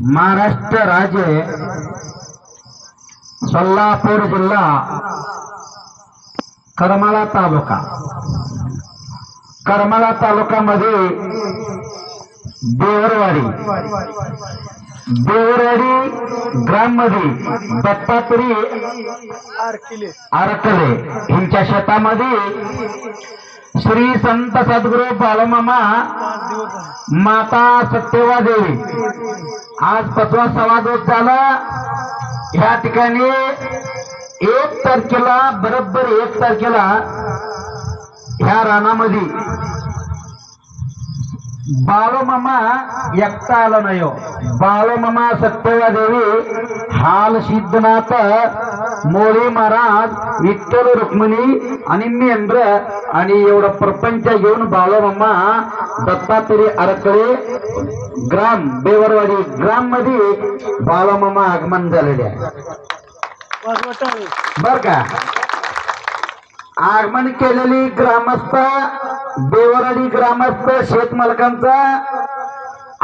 महाराष्ट्र राज्य सोलापूर जिल्हा करमाळा तालुका. करमाळा तालुक्यामध्ये देवरवाडी. देवरवाडी ग्राममध्ये दत्तात्री आरकिले आरकले यांच्या शेतामध्ये श्री संत सद्गुरू बालमामा माता सत्यवा देवी आज पचवा सवादोष झाला. या ठिकाणी एक तारखेला बरोबर एक तारखेला ह्या रानामध्ये बाळोमामा एकटा आला नाही हो. सत्यवा देवी हाल सिद्धनाथ मोळे महाराज विठ्ठल रुक्मिणी आणि मेंढ्र आणि एवढं प्रपंच घेऊन बाळोमामा दत्तात्रय अडकळे ग्राम बेवरवाडी ग्राममध्ये बाळोमामा आगमन झालेले आहे. बर का? आगमन केलेली ग्रामस्थ बेवराडी ग्रामस्थ शेतमालकांचा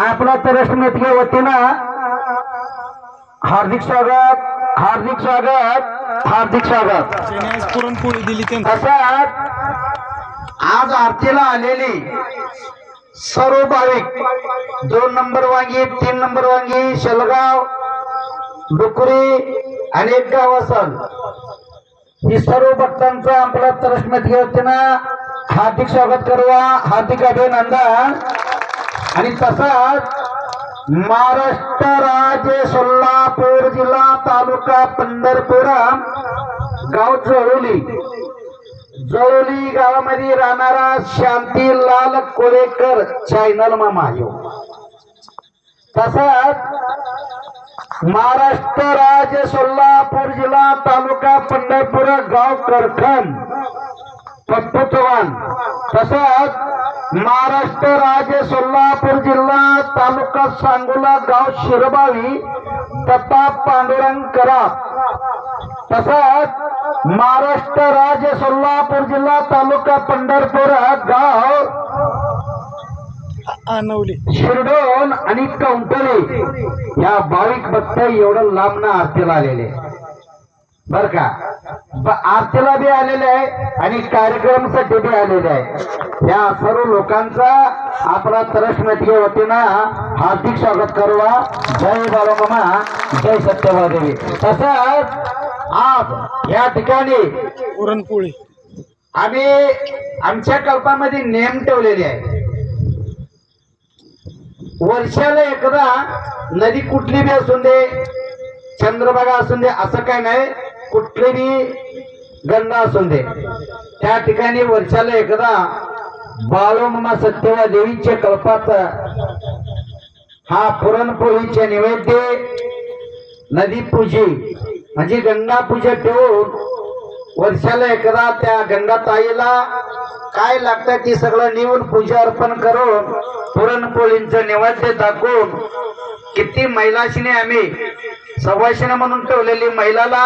आपला तरस मेथगे वतीनं हार्दिक स्वागत हार्दिक स्वागत हार्दिक स्वागत. पुरणपोळी दिली तसंच आज आरतीला आलेली सर्व भाविक दोन नंबर वांगी तीन नंबर वांगी शेलगाव डुकरी अनेक गाव असल. ही सर्व भक्तांचं आपल्या तरसमत घेताना हार्दिक स्वागत करूया. हार्दिक अभिनंदन. आणि तसाच महाराष्ट्र राज्य सोलापूर जिल्हा तालुका पंढरपूर गाव जळोली. जळोली गावामध्ये राहणारा शांतीलाल कोळेकर चॅनल मामा यो तसाच महाराष्ट्र राज्य सोलापूर जिल्हा तालुका पंढरपूर गाव करखन चव्हाण तसंच महाराष्ट्र राज्य सोलापूर जिल्हा तालुका सांगोला गाव शिरबावी दत्ता पांडुरंग कराप तसंच महाराष्ट्र राज्य सोलापूर जिल्हा तालुका पंढरपूर गाव शिरडोन आणि कौंटले. या भाविक भक्त एवढं लांबनं आरतीला आलेले. बर का? आरतीला बी आलेले आहे आणि कार्यक्रमासाठी बी आलेले आहे. या सर्व लोकांचा आपला तरसमती वतीनं हार्दिक स्वागत करवा जय बाळमामा जय सत्यवादेवी. तसंच आज या ठिकाणी पुरणपोळी. आम्ही आमच्या कल्पामध्ये नेम ठेवलेले आहे. वर्षाला एकदा नदी कुठली बी असून दे चंद्रभागा असून दे असं काय नाही. कुठलीही गंगा असून दे. त्या ठिकाणी वर्षाला एकदा बाळोमा सत्यवा देवीच्या कल्पात हा पुरणपोळीचे नैवेद्य नदी पूजी म्हणजे गंगा पूजा ठेवून वर्षाला एकदा त्या गंगाताईला काय लागतं ती सगळं नेऊन पूजा अर्पण करून पुरणपोळींचं नैवेद्य दाखवून किती महिलाशीने आम्ही सवाशिने म्हणून ठेवलेली महिलाला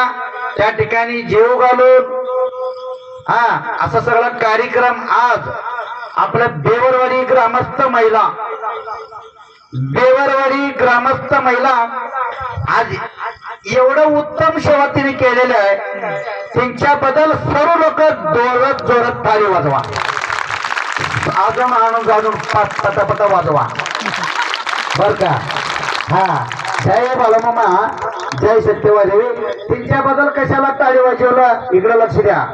त्या ठिकाणी जेव घालून हा असा सगळा कार्यक्रम आज आपल्या बेवरवाडी ग्रामस्थ महिला बेवरवाडी ग्रामस्थ महिला आज एवढं उत्तम सेवा तिने केलेलं आहे. त्यांच्याबद्दल सर्व लोक जोरत जोरात थाळी वाजवा. अजून आणून जाणून पाच पटापटा वाजवा. बर का? हा. जय बालमामा जय सत्यवादेवी. त्यांच्याबद्दल कशाला टाळी वाजवलं इकडे लक्ष द्या.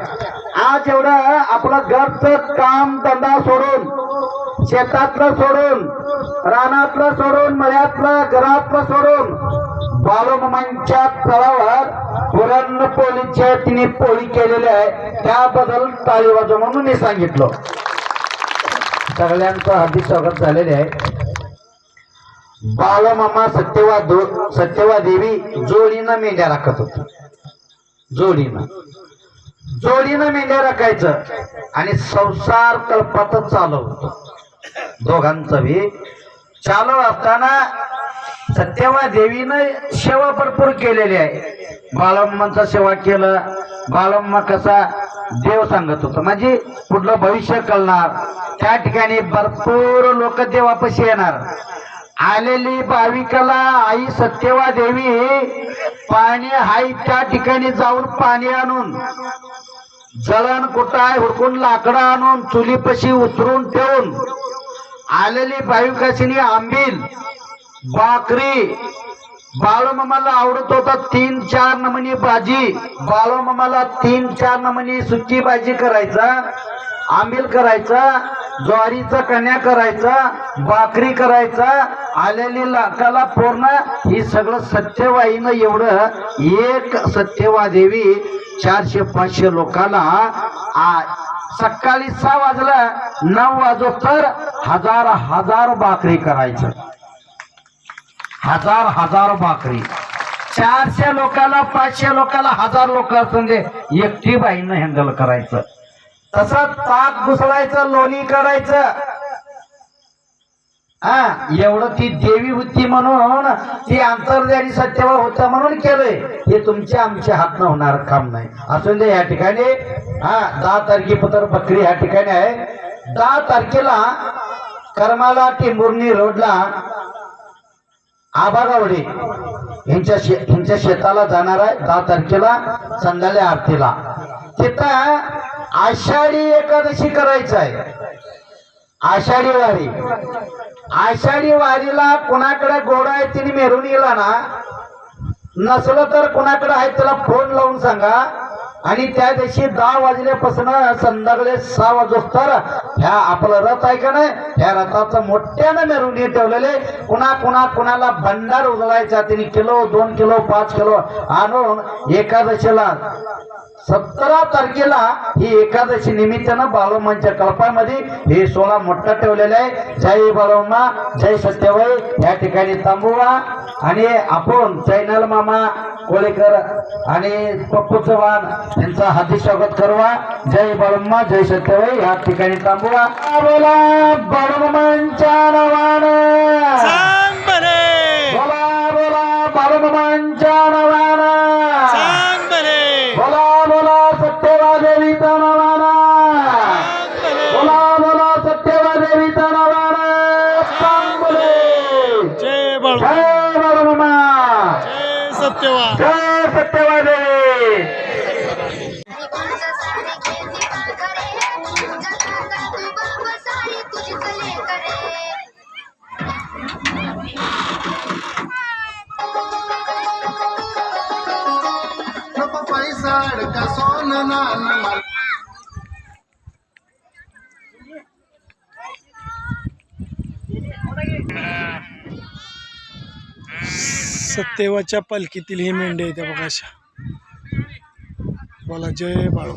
आज एवढं आपलं घरचं काम धंदा सोडून शेतातलं सोडून रानातलं सोडून मळ्यातलं घरातलं सोडून बालमामांच्या तळावर पुरणपोळीच्या तिने पोळी केलेली आहे. त्याबद्दल टाळी वाजव म्हणून मी सांगितलं. सगळ्यांचं हार्दिक स्वागत झालेले आहे. बालमामा सत्यवा दो सत्यवा देवी जोडीनं मेंढ्या राखत होती. जोडीनं. जोडीनं मेंढ्या राखायचं आणि संसार कल्पातच चालवतो. दोघांचं बी चालू असताना सत्यवा देवीनं सेवा भरपूर केलेली आहे. बाळम्माचा सेवा केलं. बाळम्मा कसा देव सांगत होता. म्हणजे पुढलं भविष्य कळणार. त्या ठिकाणी भरपूर लोक देवापाशी येणार. आलेली भाविकाला आई सत्यवा देवी पाणी हाय त्या ठिकाणी जाऊन पाणी आणून जळण कुटाय हुडकून लाकडं आणून चुलीपशी उतरून ठेवून आलेली भाविकाशिनी आंबील भाकरी बाळूमामाला आवडत होता तीन चार नमुनी भाजी बाळूमामाला तीन चार नमुनी सुकी भाजी करायचा आंबील करायचा ज्वारीचा कण्या करायचा भाकरी करायचा आलेली लाकाला पूर्ण ही सगळं सत्यवाईनं एवढं एक सत्यवा देवी चारशे पाचशे लोकांना सकाळी सहा वाजलं नऊ वाजो तर हजार हजार भाकरी करायचं. हजार हजार भाकरी. चारशे लोकाला पाचशे लोकाला हजार लोक असून दे एकटी बाईनं हँडल करायचं. तसं ताक घुसळायचं लोणी करायचं हा एवढं ती देवी होती म्हणून ती अंतर्जारी सत्यवा होता म्हणून केलंय. हे तुमच्या आमच्या हातनं होणार काम नाही. असून या ठिकाणी. हा दहा तारखेपत्र बकरी ह्या ठिकाणी आहे. दहा तारखेला करमाला टिंबुर्णी रोडला आबागावडे यांच्या शे ह्यांच्या शेताला जाणार आहे दहा तारखेला संध्याकाळी आरतीला. तिथं आषाढी एकादशी करायचं आहे. आषाढी वारी आषाढी वारीला कुणाकडे गोडा आहे तिने मेरून गेला ना? नसलं तर कुणाकडे आहे त्याला फोन लावून सांगा. आणि त्या दिवशी दहा वाजल्यापासून संध्याकाळी सहा वाजोस्तर ह्या आपलं रथ आहे का नाही? ह्या रथाचं मोठ्यानं मेरून ठेवलेले कुणा कुणा कुणाला भंडार उजळायचा तिने किलो दोन किलो पाच किलो आणून एकादशीला सतरा तारखेला ही एकादशी निमित्तानं बालवमांच्या कळपामध्ये हे सोळा मोठा ठेवलेला आहे. जय बालवमा जय सत्यवाई या ठिकाणी थांबवा आणि आपण चैनल मामा कोळेकर आणि पप्पू चव्हाण यांचा हाती स्वागत करवा जय बाळम्मा जय सत्यवाई या ठिकाणी थांबवा बोला नावा सत्यवाच्या पालखीतील ही मेंढी आहे त्या बघा अशा. बोला जय बाळू.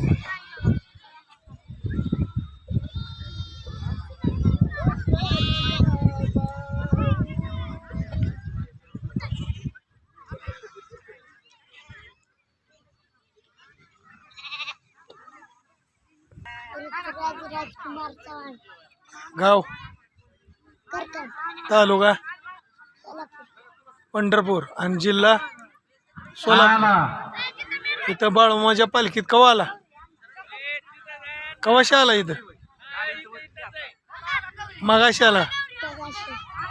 गाव? तालुका? पंढरपूर आणि जिल्हा सोलापूर. इथं बाळूमाच्या पालखीत कवा आला? कवाशी आला इथं? मगाशी आला.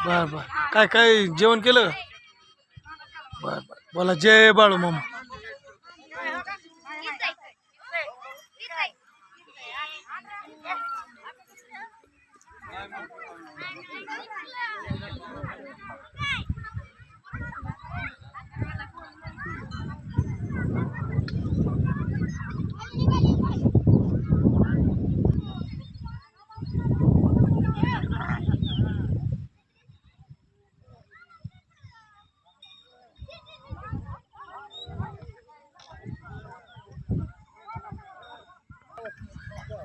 बर बर. काय काय जेवण केलं का? बर बर. बोला जय बाळू मामा.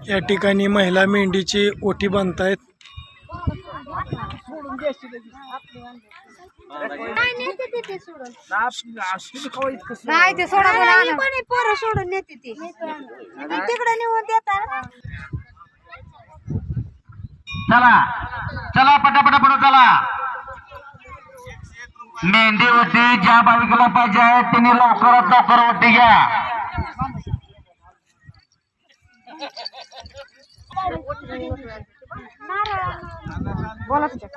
या ठिकाणी महिला मेंढीची ओटी बांधतायत नाही ते सोडून पण पोरं सोडून नेते ती. तिकडे नेऊन देतात चला चला पटापटा पुढे चला. मेंढी होती ज्या भाविकाला पाहिजे आहे त्यांनी लवकरात लवकर ओटी घ्या. बोला तुझ्या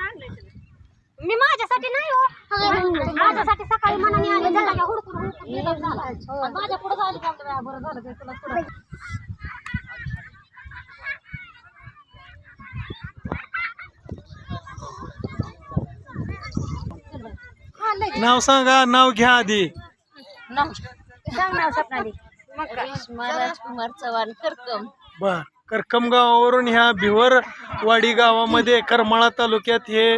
आणली मी माझ्यासाठी नाही हो. माझ्यासाठी सकाळी मनाने आले झाला का? हुडकून हुडकून निघत झाला. आणि माझ्या पुढे झाली का? आपल्या बरं झालं ते तुला पुढं. नाव सांगा नाव घ्या आधी. सांग नाव सपनाली. मग काय? राजकुमार चव्हाण करकम बर. करकम गावावरून ह्या भिवरवाडी गावामध्ये करमाळा तालुक्यात हे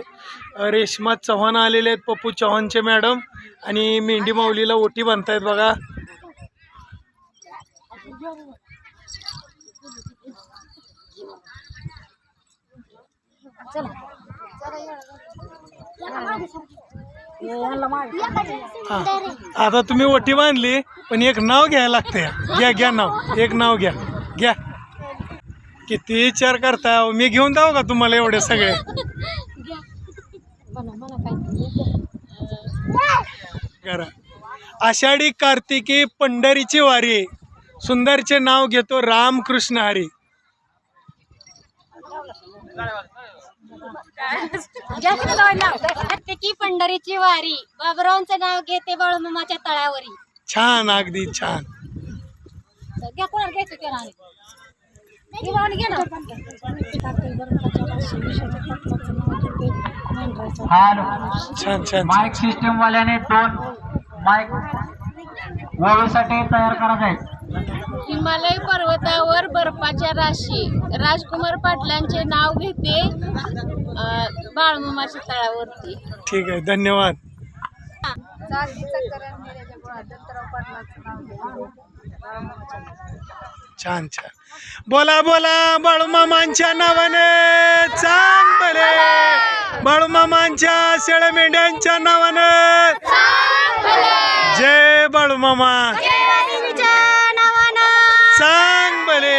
रेश्मा चव्हाण आलेले आहेत पप्पू चव्हाणचे मॅडम आणि मेंढी माऊलीला ओटी बांधतायत बघा. हा. आता तुम्ही ओटी बांधली पण एक नाव घ्यायला लागतंय. घ्या घ्या नाव. एक नाव घ्या. किती विचार करताय अहो, मी घेऊन जाऊ का तुम्हाला एवढे सगळे? करा. आषाढी कार्तिकी पंढरीची वारी. सुंदरचे नाव घेतो रामकृष्ण हरी. प्रत्येकी पंढरीची वारी. बाबरावांचं नाव घेते बाळूमामाच्या तळावरी. छान अगदी छान. घ्या कोणाला घ्यायचं छान छान माईक सिस्टम वाल्याने दोन माईक वळूसाठी तयार करायचे हिमालय पर्वतावर बर्फाच्या राशी. राजकुमार पाटलांचे नाव घेते बाळूमामाच्या तळावरती. ठीक आहे धन्यवाद. चांदीचा करण दत्तराव पाटलाचं नाव घे. छान छान. बोला बोला बाळूमामांच्या नावाने चांग बरे. बाळूमामांच्या शेळ्या मेंढ्यांच्या नावाने जय बाळूमामा सांग बरे.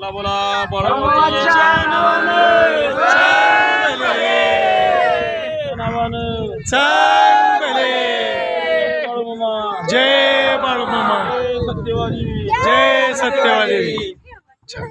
बोला बोला बाळूमामाच्या नावानं चांगले जय बाळूमामा. जय सत्यवादी. छान